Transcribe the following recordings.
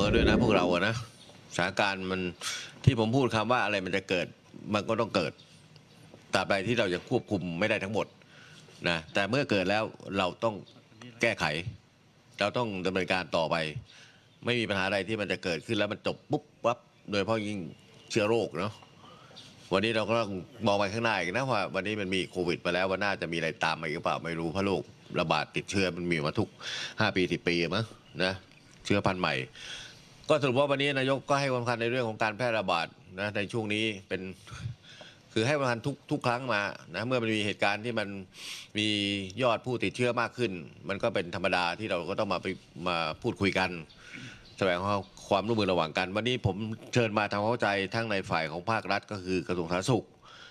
อด้วยนะพวกเราอะนะสถานการณ์มันที่ผมพูดคำว่าอะไรมันจะเกิดมันก็ต้องเกิดตราบใดที่เรายังควบคุมไม่ได้ทั้งหมดนะแต่เมื่อเกิดแล้วเราต้องแก้ไข เราต้องดำเนินการต่อไป ไม่มีปัญหาใดที่มันจะเกิดขึ้นแล้วมันจบปุ๊บปั๊บโดยเฉพาะยิ่งเชื้อโรคเนาะวันนี้เราก็ต้องมองไปข้างหน้าอีกนะว่าวันนี้มันมีโควิดไปแล้ววันหน้าจะมีอะไรตามมาอีกหรือเปล่าไม่รู้เพราะโรคระบาดติดเชื้อมันมีมาทุก 5 ปี10ปีมั้งนะเชื้อพันธุ์ใหม่ ก็สรุปว่าวันนี้นายกก็ให้ความสำคัญในเรื่องของการแพร่ระบาดนะในช่วงนี้เป็นคือให้ความสำคัญทุกทุกครั้งมานะเมื่อมันมีเหตุการณ์ที่มันมียอดผู้ติดเชื้อมากขึ้น มันก็เป็นธรรมดาที่เราก็ต้องมาไปมาพูดคุยกันแสวงหาความร่วมมือระหว่างกัน วันนี้ผมเชิญมาทำความเข้าใจทั้งในฝ่ายของภาครัฐ ก็คือกระทรวงสาธารณสุข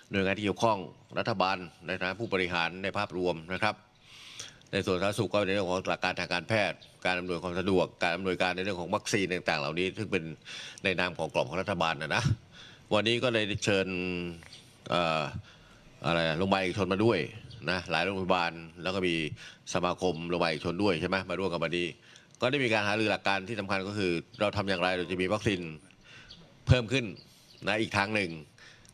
หน่วยงานที่เกี่ยวข้องรัฐบาลในฐานะผู้บริหารในภาพรวมนะครับ ในส่วนสาธารณสุขก็ในเรื่องของหลักการทางการแพทย์ การอำนวยความสะดวก การอำนวยการในเรื่องของวัคซีนต่างๆ เหล่านี้ ซึ่งเป็นในนามของกรอบของรัฐบาลนะนะ วันนี้ก็เลยเชิญอะไรโรงพยาบาลเอกชนมาด้วยนะหลายโรงพยาบาลแล้วก็มีสมาคมโรงพยาบาลเอกชนด้วยใช่ไหมมาร่วมกับวันนี้ ก็ได้มีการหารือหลักการที่สำคัญก็คือ เราทำอย่างไรเราจะมีวัคซีนเพิ่มขึ้นนะอีกทางหนึ่ง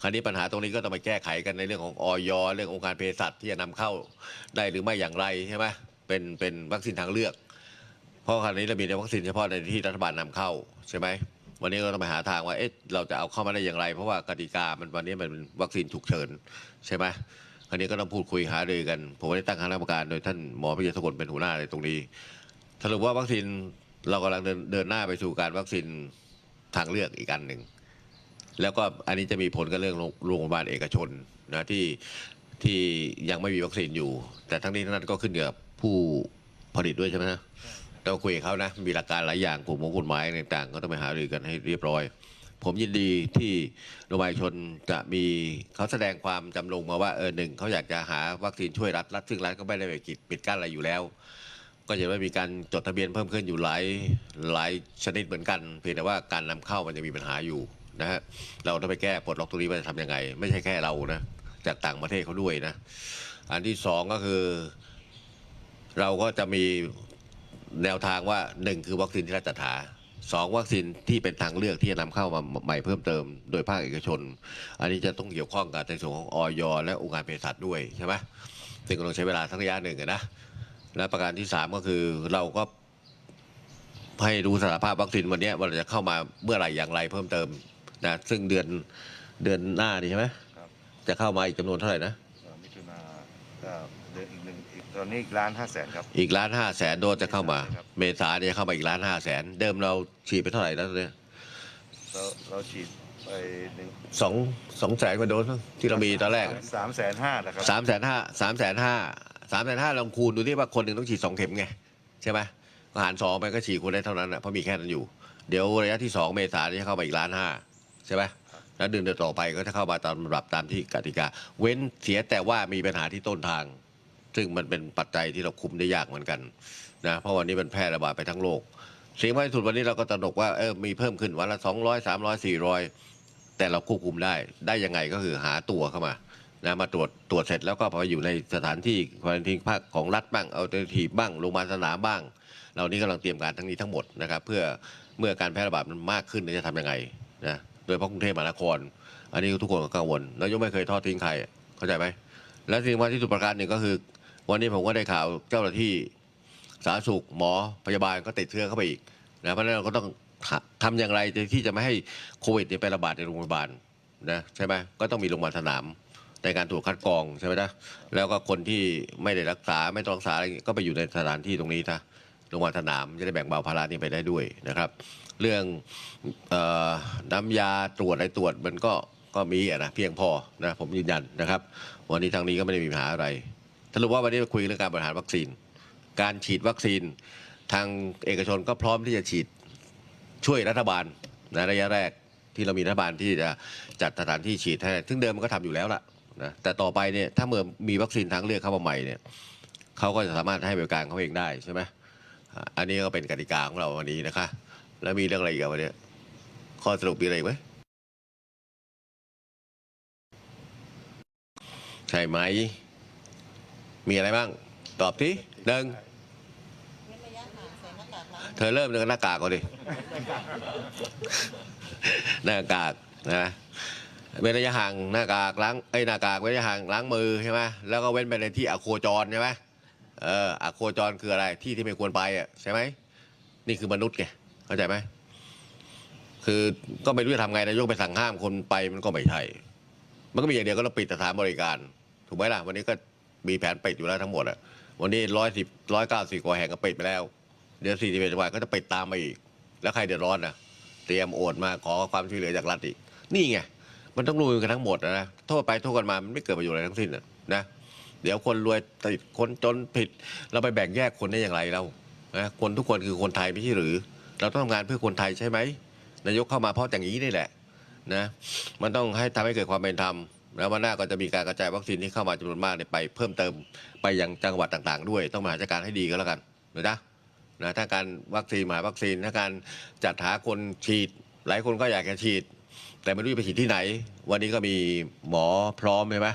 คราวนี้ปัญหาตรงนี้ก็ต้องไปแก้ไขกันในเรื่องของออยเรื่ององค์การเภสัชที่จะนำเข้าได้หรือไม่อย่างไรใช่ไหมเป็นเป็นวัคซีนทางเลือก เพราะคราวนี้เรามีแต่วัคซีนเฉพาะในที่รัฐบาลนำเข้าใช่ไหมวันนี้ก็ต้องไปหาทางว่าเอ๊ะเราจะเอาเข้ามาได้อย่างไร เพราะว่ากติกามันวันนี้มันเป็นวัคซีนฉุกเฉินใช่ไหมคราวนี้ก็ต้องพูดคุยหารือกัน ผมได้ตั้งคณะกรรมการโดยท่านหมอพิยสกุลเป็นหัวหน้าในตรงนี้สรุปว่าวัคซีนเรากำลังเดินเดินหน้าไปสู่การวัคซีนทางเลือกอีกอันหนึ่ง แล้วก็อันนี้จะมีผลกับเรื่องโรงพยาบาลเอกชนนะที่ที่ยังไม่มีวัคซีนอยู่ แต่ทั้งนี้ทั้งนั้นก็ขึ้นกับผู้ผลิตด้วยใช่ไหมนะต้องคุยกับเขานะมีหลักการหลายอย่างกลุ่มของกฎหมายต่างๆ ก็ต้องไปหารือกันให้เรียบร้อย ผมยินดีที่โรงพยาบาลชนจะมีเขาแสดงความจำลงมาว่าเออหนึ่งเขาอยากจะหาวัคซีนช่วยรัฐรัฐซึ่งรัฐก็ไม่ได้ไปกิดปิดกั้นอะไรอยู่แล้ว ก็จะไม่มีการจดทะเบียนเพิ่มขึ้นอยู่หลายหลายชนิดเหมือนกัน เพียงแต่ว่าการนำเข้ามันจะมีปัญหาอยู่ นะฮะเราต้องไปแก้ปลดล็อกตรงนี้ว่าจะทำยังไง ไม่ใช่แค่เรานะจากต่างประเทศเขาด้วยนะ อันที่สองก็คือ เราก็จะมีแนวทางว่าหนึ่งคือวัคซีนที่รัฐจัดหาสองวัคซีนที่เป็นทางเลือกที่จะนำเข้ามาใหม่เพิ่มเติม โดยภาคเอกชน อันนี้จะต้องเกี่ยวข้องกับในส่วนของออยและองค์การเภสัชด้วยใช่ไหมซึ่งก็ต้องใช้เวลาทั้งระยะหนึ่งนะและประการที่สามก็คือเราก็ให้ดูสถานภาพวัคซีนวันนี้ว่าเราจะเข้ามาเมื่อไหร่อย่างไรเพิ่มเติม นะซึ่งเดือนเดือนหน้านี่ใช่ไหมครับจะเข้ามาอีกจำนวนเท่าไหร่นะเอ่อมิถุนาก็เดือนอีกหนึ่งอีกตอนนี้อีกล้านห้าแสนครับ อีกล้านห้าแสนโดสจะเข้ามา ครับ เมษาเนี่ยเข้ามาอีกล้านห้าแสนเดิมเราฉีดไปเท่าไหร่แล้วเนี่ยเราเราฉีดไปหนึ่งสองสองแสนกว่าโดสมั้งที่เรามีตอนแรกสามแสนห้านะครับสามแสนห้าสามแสนห้าสามแสนห้าลองคูณดูที่ว่าคนหนึ่งต้องฉีดสองเข็มไง ใช่ไหมก็หารสองไปก็ฉีดคูณได้เท่านั้นนะเพราะมีแค่นั้นอยู่ เดี๋ยวระยะที่สองเมษาจะเข้ามาอีกล้านห้า ใช่ไหมแล้วเดือนต่อไปก็จะเข้ามาตามลำดับตามที่กติกา เว้นเสียแต่ว่ามีปัญหาที่ต้นทาง ซึ่งมันเป็นปัจจัยที่เราคุมได้ยากเหมือนกันนะเพราะวันนี้มันแพร่ระบาดไปทั้งโลกสิ่งที่สุดวันนี้เราก็ตระหนกว่าเออมีเพิ่มขึ้นวันละสองร้อยสามร้อยสี่ร้อยแต่เราควบคุมได้ได้ยังไงก็คือหาตัวเข้ามานะมาตรวจตรวจเสร็จแล้วก็พออยู่ในสถานที่ควอนตินภาคของรัฐบ้างเอาเตอร์ทีบ้างโรงพยาบาลสนามบ้างเรานี้กำลังเตรียมการทั้งนี้ทั้งหมดนะครับเพื่อเมื่อการแพร่ระบาดมันมากขึ้นเนี่ยจะทำยังไงนะ โดยเฉพาะกรุงเทพมหานคร อันนี้ทุกคนก็กังวลนายกไม่เคยทอดทิ้งใครเข้าใจไหมและสิ่งที่สุดประการหนึ่งก็คือ วันนี้ผมก็ได้ข่าวเจ้าหน้าที่สาธารณสุขหมอพยาบาลก็ติดเชื้อเข้าไปอีกนะเพราะฉะนั้นเราก็ต้องทำอย่างไรที่จะไม่ให้โควิดไประบาดในโรงพยาบาลนะใช่ไหมก็ต้องมีโรงพยาบาลสนามในการตรวจคัดกรองใช่ไหมนะแล้วก็คนที่ไม่ได้รักษาไม่ต้องรักษาอะไรก็ไปอยู่ในสถานที่ตรงนี้นะ รงพยาบาลสนามจะได้แบ่งเบาภาระนี้ไปได้ด้วยนะครับ เรื่องออน้ำยาตรวจอะไรตรวจมันก็ก็มีนะเพียงพอนะผมยืนยันนะครับ วันนี้ทางนี้ก็ไม่ได้มีปัญหาอะไรสรุปว่าวันนี้เราคุยเรื่องการบริหารวัคซีน การฉีดวัคซีน ทางเอกชนก็พร้อมที่จะฉีดช่วยรัฐบาลในระยะแรกที่เรามีรัฐบาลที่จะจัดสถานที่ฉีดให้ซึ่งเดิมมันก็ทำอยู่แล้วล่ะนะแต่ต่อไปเนี่ยถ้าเมื่อมีวัคซีนทางเลือกเข้ามาใหม่เนี่ยเขาก็จะสามารถให้บริการเขาเองได้ใช่ไหม อันนี้ก็เป็นกติกาของเราวันนี้นะคะ แล้วมีเรื่องอะไรอีกวันนี้ข้อสรุปมีอะไรอีกไหมใช่ไหม มีอะไรบ้าง ตอบทีหนึ่งเว้นระยะห่างใส่หน้ากากล้างเธอเริ่มจากหน้ากากก่อนดิ หน้ากากนะเว้นระยะห่างหน้ากากล้างไอ้หน้ากากเว้นระยะห่างล้างมือใช่ไหมแล้วก็เว้นไปในที่อโคจรใช่ไหม เอออโคจรคืออะไรที่ที่ไม่ควรไปอะใช่ไหมนี่คือมนุษย์ไงเข้าใจไหมคือก็ไม่รู้จะทำไงนายกไปสั่งห้ามคนไปมันก็ไม่ใช่ มันก็มีอย่างเดียวก็ต้องปิดสถานบริการ ถูกไหมล่ะ วันนี้ก็มีแผนปิดอยู่แล้วทั้งหมดอะวันนี้ร้อยสิบร้อยเก้าสิบกว่าแห่งก็ปิดไปแล้ว เดี๋ยวสี่สิบเอ็ดจังหวัดก็จะปิดตามมาอีก แล้วใครเดือดร้อนนะเตรียมโอนมาขอความช่วยเหลือจากรัฐอีก นี่ไง มันต้องรู้กันทั้งหมดนะนะโทษไปโทษกันมามันไม่เกิดประโยชน์อะไรทั้งสิ้นนะนะ เดี๋ยวคนรวยติดคนจนผิด เราไปแบ่งแยกคนได้อย่างไรเรานะคนทุกคนคือคนไทยไม่ใช่หรือ เราต้องทำงานเพื่อคนไทยใช่ไหมนายกเข้ามาเพราะอย่างนี้นี่แหละนะมันต้องให้ทำให้เกิดความเป็นธรรมแล้ววันหน้าก็จะมีการกระจายวัคซีนที่เข้ามาจำนวนมากเนี่ยไปเพิ่มเติมไปยังจังหวัดต่าง ๆ ด้วย ต้องบริหารจัดการให้ดีก็แล้วกันนะจ๊ะนะถ้าการวัคซีนหมายวัคซีนถ้าการจัดหาคนฉีด หลายคนก็อยากจะฉีด แต่ไม่รู้จะไปฉีดที่ไหน วันนี้ก็มีหมอพร้อมใช่ไหม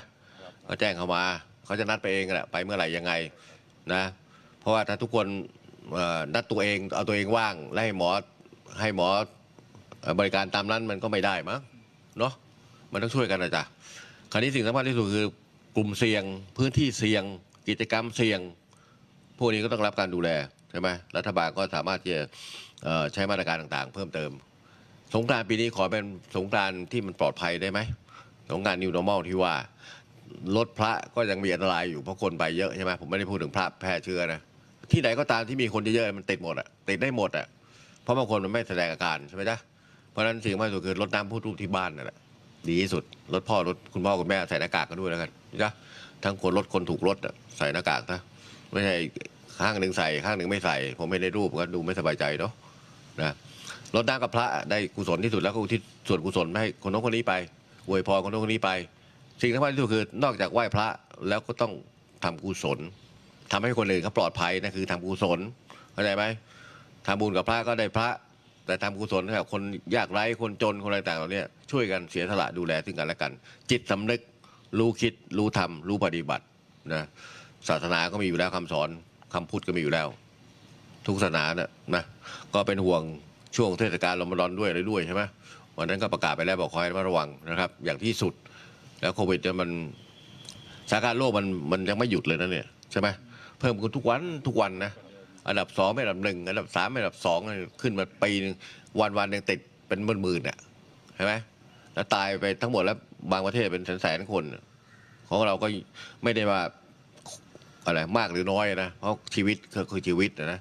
ก็แจ้งเข้ามา เขาจะนัดไปเองแหละไปเมื่อไหร่ยังไงนะเพราะว่าถ้าทุกคนนัดตัวเองเอาตัวเองว่างแล้วให้หมอให้หมอบริการตามนั้นมันก็ไม่ได้มั้งเนาะมันต้องช่วยกันนะจ๊ะคราวนี้สิ่งสำคัญที่สุดคือกลุ่มเสี่ยงพื้นที่เสี่ยง กิจกรรมเสี่ยง พวกนี้ก็ต้องรับการดูแลใช่ไหมรัฐบาลก็สามารถที่จะใช้มาตรการต่างๆ เพิ่มเติม สงกรานปีนี้ขอเป็นสงกรานที่มันปลอดภัยได้ไหมสงการานต์ new normal ที่ว่า รถพระก็ยังมีอันตรายอยู่เพราะคนไปเยอะใช่ไหมผมไม่ได้พูดถึงพระแพร่เชื้อนะที่ไหนก็ตามที่มีคนเยอะๆมันติดหมดอะติดได้หมดอะเพราะบางคนมันไม่แสดงอาการใช่ไหมจ๊ะเพราะฉะนั้นสิ่งที่สุดคือรดน้ำผู้ทุกที่บ้านนั่นแหละดีที่สุดรถพ่อรถคุณพ่อคุณแม่ใส่หน้ากากกันด้วยแล้วกันจ้ะทั้งคนรถคนถูกรถใส่หน้ากากนะไม่ใช่ข้างหนึ่งใส่ข้างหนึ่งไม่ใส่ ผมไม่ได้รูปก็ดูไม่สบายใจเนาะนะรดน้ำกับพระได้กุศลที่สุดแล้วก็อุทิศส่วนกุศลให้คนโน้นคนนี้ไปอวยพรคนน้นคนนี้ไป สิ่งสำคัญที่สุดคือนอกจากไหว้พระแล้วก็ต้องทำกุศลทำให้คนอื่นเขาปลอดภัยนะคือทำกุศลเข้าใจไหมทำบุญกับพระก็ได้พระ แต่ทำกุศลกับคนยากไร้คนจนคนอะไรต่างเหล่านี้ช่วยกันเสียสละดูแลซึ่งกันและกัน จิตสำนึกรู้คิดรู้ทำรู้ปฏิบัตินะศาสนาก็มีอยู่แล้วคำสอนคำพูดก็มีอยู่แล้ว ทุกศาสนาเนี่ยนะก็เป็นห่วงช่วงเทศกาลรอมฎอนด้วยอะไรด้วยใช่ไหมวันนั้นก็ประกาศไปแล้วบอกคอยระมัดระวังนะครับ อย่างที่สุด แล้วโควิดเนี่ยมันสถานการณ์โลกมันมันยังไม่หยุดเลยนะเนี่ยใช่ไหมเพิ่มขึ้นทุกวันทุกวันนะอันดับสองไม่อันดับหนึ่งอันดับสามไม่อันดับสองขึ้นมาปีนึงวันวันหนึ่งติดเป็นหมื่นหมื่นๆอะใช่ไหมแล้วตายไปทั้งหมดแล้วบางประเทศเป็นแสนแสนๆคน ของเราก็ไม่ได้ว่าอะไรมากหรือน้อยนะเพราะชีวิตคือคือชีวิตนะ